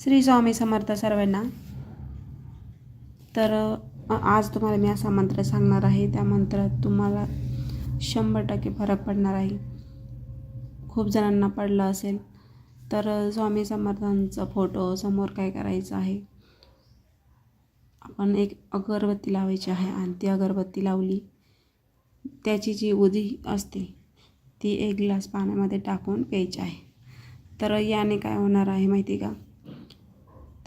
श्री स्वामी समर्थ सर्वांना. तर आज तुम्हाला मी असा मंत्र सांगणार आहे. त्या मंत्रात तुम्हाला शंभर टक्के फरक पडणार आहे. खूप जणांना पडलं असेल. तर स्वामी समर्थांचा फोटो समोर काय करायचं आहे? आपण एक अगरबत्ती लावायची आहे आणि ती अगरबत्ती लावली. त्याची जी उदी असते ती एक ग्लास पाण्यामध्ये टाकून प्यायची आहे. तर याने काय होणार आहे माहिती का?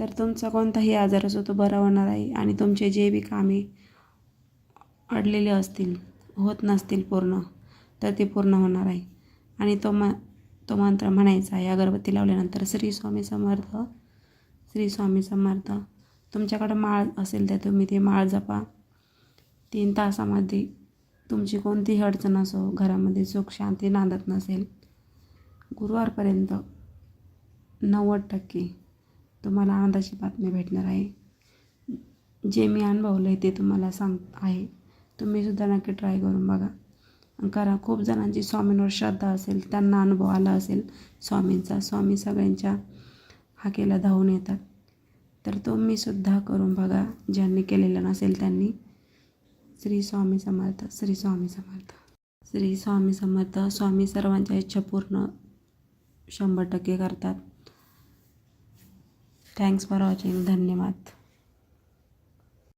तर तुमचा कोणताही आजार असो तो बरा होणार आहे आणि तुमचे जे बी कामे अडलेले असतील होत नसतील पूर्ण तर ते पूर्ण होणार आहे. आणि तो म तो मंत्र म्हणायचा आहे अगरबत्ती लावल्यानंतर श्री स्वामी समर्थ श्री स्वामी समर्थ. तुमच्याकडं माळ असेल तर तुम्ही ते माळ जपा. तीन तासामध्ये तुमची कोणतीही अडचण असो घरामध्ये सुख शांती नांदत नसेल गुरुवारपर्यंत नव्वद टक्के तुम्हाला आनंदाची बातमी भेटणार आहे. जे मी अनुभवलं आहे ते तुम्हाला सांग आहे. तुम्हीसुद्धा नक्की ट्राय करून बघा. करा खूप जणांची स्वामींवर श्रद्धा असेल त्यांना अनुभव आला असेल स्वामींचा. स्वामी सगळ्यांच्या हाकेला धावून येतात. तर तुम्हीसुद्धा करून बघा ज्यांनी केलेलं नसेल त्यांनी. श्री स्वामी समर्थ श्री स्वामी समर्थ. श्री स्वामी समर्थ स्वामी सर्वांच्या इच्छा पूर्ण शंभर टक्के करतात. थँक्स फॉर वॉचिंग धन्यवाद.